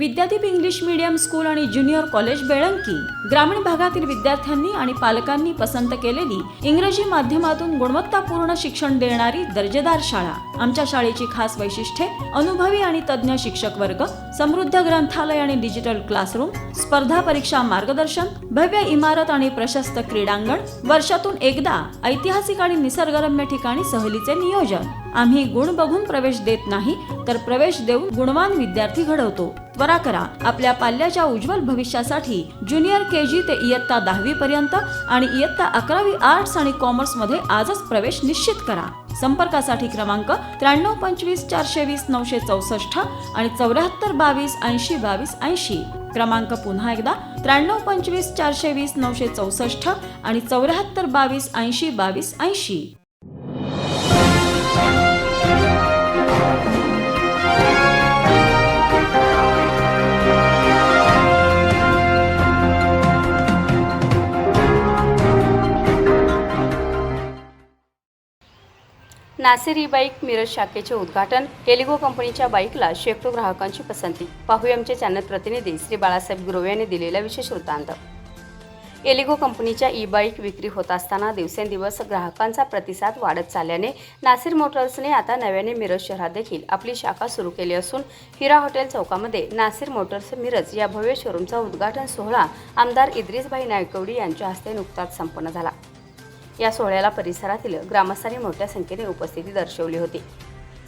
Vidyadeep English medium school आणि junior college Belanki. ग्रामीण भागातील विद्यार्थ्यांनी आणि पालकांनी पसंत केलेली इंग्रजी माध्यमातून गुणवत्तापूर्ण शिक्षण देणारी दर्जेदार शाळा. आमच्या शाळेची खास वैशिष्ट्ये अनुभवी आणि तज्ज्ञ शिक्षक वर्ग समृद्ध ग्रंथालय आणि डिजिटल क्लासरूम स्पर्धा परीक्षा मार्गदर्शन भव्य इमारत आणि प्रशस्त क्रीडांगण वर्षातून एकदा ऐतिहासिक आणि निसर्गरम्य ठिकाणी सहलीचे नियोजन. आम्ही गुण बघून प्रवेश देत नाही तर प्रवेश देऊन गुणवान विद्यार्थी घडवतो. त्वरा करा आपल्या पाल्याच्या उज्ज्वल भविष्यासाठी ज्युनियर के जी ते इयत्ता दहावी पर्यंत आणि इयत्ता अकरावी आर्ट्स आणि कॉमर्समध्ये आजच प्रवेश निश्चित करा. संपर्कासाठी क्रमांक त्र्याण्णव पंचवीस चारशे वीस नऊशे चौसष्ट आणि चौऱ्याहत्तर बावीस ऐंशी बावीस ऐंशी. क्रमांक पुन्हा एकदा त्र्याण्णव पंचवीस चारशे वीस नऊशे चौसष्ट आणि चौऱ्याहत्तर बावीस ऐंशी बावीस ऐंशी. नासिर ई बाईक मिरज शाखेचे उद्घाटन. एलिगो कंपनीच्या बाईकला शेकडो ग्राहकांची पसंती. पाहूया आमचे चॅनल प्रतिनिधी श्री बाळासाहेब गुरव यांनी दिलेला विशेष वृत्तांत. एलिगो कंपनीच्या ई बाईक विक्री होत असताना दिवसेंदिवस ग्राहकांचा प्रतिसाद वाढत चालल्याने नासिर मोटर्सने आता नव्याने मिरज शहरात देखील आपली शाखा सुरू केली असून हिरा हॉटेल चौकामध्ये नासिर मोटर्स मिरज या भव्य शोरूमचा उद्घाटन सोहळा आमदार इद्रिसभाई नायकवडी यांच्या हस्ते नुकताच संपन्न झाला. या सोहळ्याला परिसरातील ग्रामस्थांनी मोठ्या संख्येने उपस्थिती दर्शवली होती.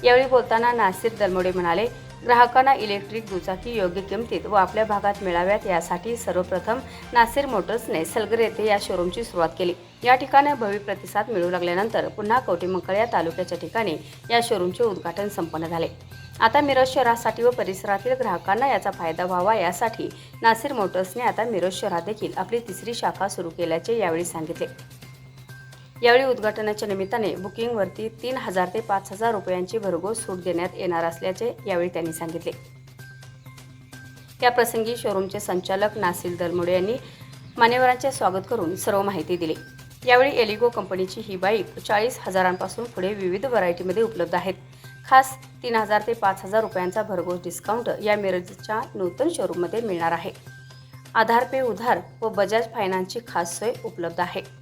यावेळी बोलताना नासिर दलमोडे म्हणाले ग्राहकांना इलेक्ट्रिक दुचाकी योग्य किमतीत व आपल्या भागात मिळाव्यात यासाठी सर्वप्रथम नासिर मोटर्सने सलगर येथे या शोरूमची सुरुवात केली. या ठिकाणी भव्य प्रतिसाद मिळू लागल्यानंतर पुन्हा कवठेमंकाळ या तालुक्याच्या ठिकाणी या शोरूमचे उद्घाटन संपन्न झाले. आता मिरज शहरासाठी व परिसरातील ग्राहकांना याचा फायदा व्हावा यासाठी नासिर मोटर्सने आता मिरज शहरात देखील आपली तिसरी शाखा सुरू केल्याचे यावेळी सांगितले. यावेळी उद्घाटनाच्या निमित्ताने बुकिंगवरती तीन हजार ते पाच हजार रुपयांची भरघोस सूट देण्यात येणार असल्याचे यावेळी त्यांनी सांगितले. या प्रसंगी शोरूमचे संचालक नासिल दलमुडे यांनी मान्यवरांचे स्वागत करून सर्व माहिती दिली. यावेळी एलिगो कंपनीची ही बाईक चाळीस हजारांपासून पुढे विविध व्हरायटीमध्ये उपलब्ध आहेत. खास तीन हजार ते पाच हजार रुपयांचा भरघोस डिस्काउंट या मिरजच्या नूतन शोरूममध्ये मिळणार आहे. आधार पे उधार व बजाज फायनान्सची खास सोय उपलब्ध आहे.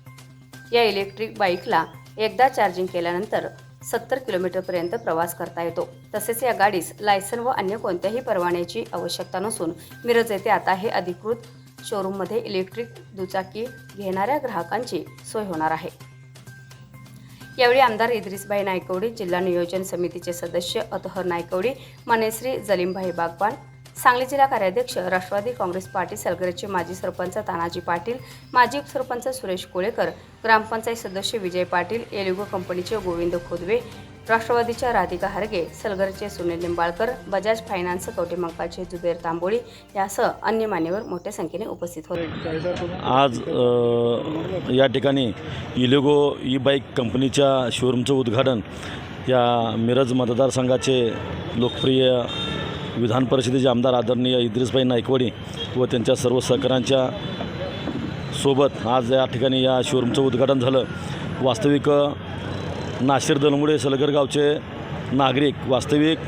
या इलेक्ट्रिक बाईकला एकदा चार्जिंग केल्यानंतर सत्तर किलोमीटरपर्यंत प्रवास करता येतो. तसेच या गाडीस लायसन व अन्य कोणत्याही परवान्याची आवश्यकता नसून मिरज येथे आता हे अधिकृत शोरूममध्ये इलेक्ट्रिक दुचाकी घेणाऱ्या ग्राहकांची सोय होणार आहे. यावेळी आमदार इद्रिसभाई नायकवडी जिल्हा नियोजन समितीचे सदस्य अतहर नायकवडी मानेश्री जलीमभाई बागवान सांगली जिल्हा कार्याध्यक्ष राष्ट्रवादी काँग्रेस पार्टी सलगरेचे माजी सरपंच तानाजी पाटील माजी उपसरपंच सुरेश कोळेकर ग्रामपंचायत सदस्य विजय पाटील एलुगो कंपनीचे गोविंद खोदवे राष्ट्रवादीच्या राधिका हारगे सलगरचे सुनील निंबाळकर बजाज फायनान्स कवटेमंकाळचे जुबेर तांबोळी यासह अन्य मान्यवर मोठ्या संख्येने उपस्थित होते. आज या ठिकाणी इलेगो ई बाईक कंपनीच्या शोरूमचं उद्घाटन या मिरज मतदारसंघाचे लोकप्रिय विधान परिषदेचे आमदार आदरणीय इद्रिसभाई नायकवडी व त्यांच्या सर्व सहकाऱ्यांच्या सोबत आज या ठिकाणी या शोरूमचं उद्घाटन झालं. वास्तविक नाशिर दलमुडे सलगर गावचे नागरिक वास्तविक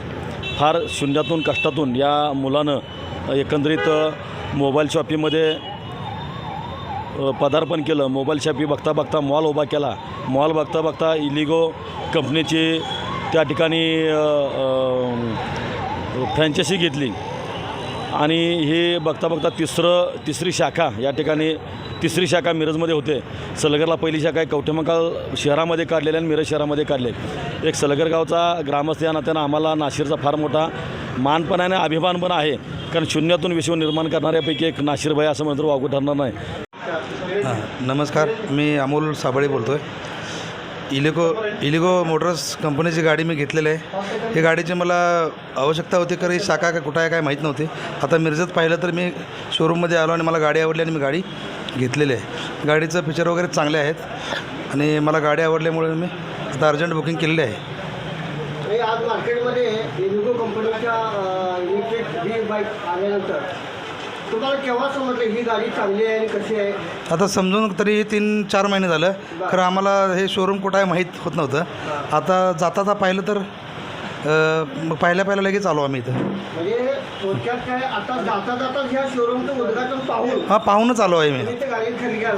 फार शून्यातून कष्टातून या मुलानं एकंदरीत मोबाईल शॉपीमध्ये पदार्पण केलं. मोबाईल शॉपी बघता बघता मॉल उभा केला. मॉल बघता बघता इलिगो कंपनीची त्या ठिकाणी फ्रँचायसी घेतली. आणि हे बघता बघता तिसरं तिसरी शाखा या ठिकाणी तिसरी शाखा मिरजमध्ये होते. सलगरला पहिली शाखा आहे कवठेमकाल शहरामध्ये काढलेली आणि मिरज शहरामध्ये काढले. एक सलगर गावचा ग्रामस्थ या नात्यानं आम्हाला नाशिरचा फार मोठा मान पण आहे आणि अभिमान पण आहे. कारण शून्यातून विश्व निर्माण करणाऱ्यापैकी एक नाशिरभाई असं म्हणतो वागू ठरणार नाही. हां नमस्कार. मी अमोल साबळे बोलतो आहे इलिगो इलिगो मोटर्स कंपनीची गाडी मी घेतलेली आहे. ही गाडीची मला आवश्यकता होती कारण ही शाखा काय कुठं आहे काय माहीत नव्हती. आता मिरजेत पाहिलं तर मी शोरूममध्ये आलो आणि मला गाडी आवडली आणि मी गाडी घेतलेली आहे. गाडीचं फीचर वगैरे चांगले आहेत आणि मला गाडी आवडल्यामुळे मी आता अर्जंट बुकिंग केलेली आहे. आज मार्केटमध्ये कंपनीच्या इलेक्ट्रिक बाईक आल्यानंतर तुम्हाला केव्हा समजलं ही गाडी चांगली आहे आणि कशी आहे? आता समजून तरी तीन चार महिने झालं. खरं आम्हाला हे शोरूम कुठं आहे माहीत होत नव्हतं. आता जाता जाता पाहिलं तर मग पहिल्या पहिल्या लगेच आलो आम्ही इथं. म्हणजे हां पाहूनच आलो आहे मी.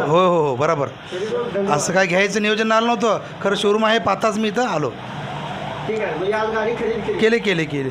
हो हो हो बरोबर. असं काय घ्यायचं नियोजन आलं नव्हतं. खरं शोरूम आहे पाहताच मी इथं आलो. केले केले केले.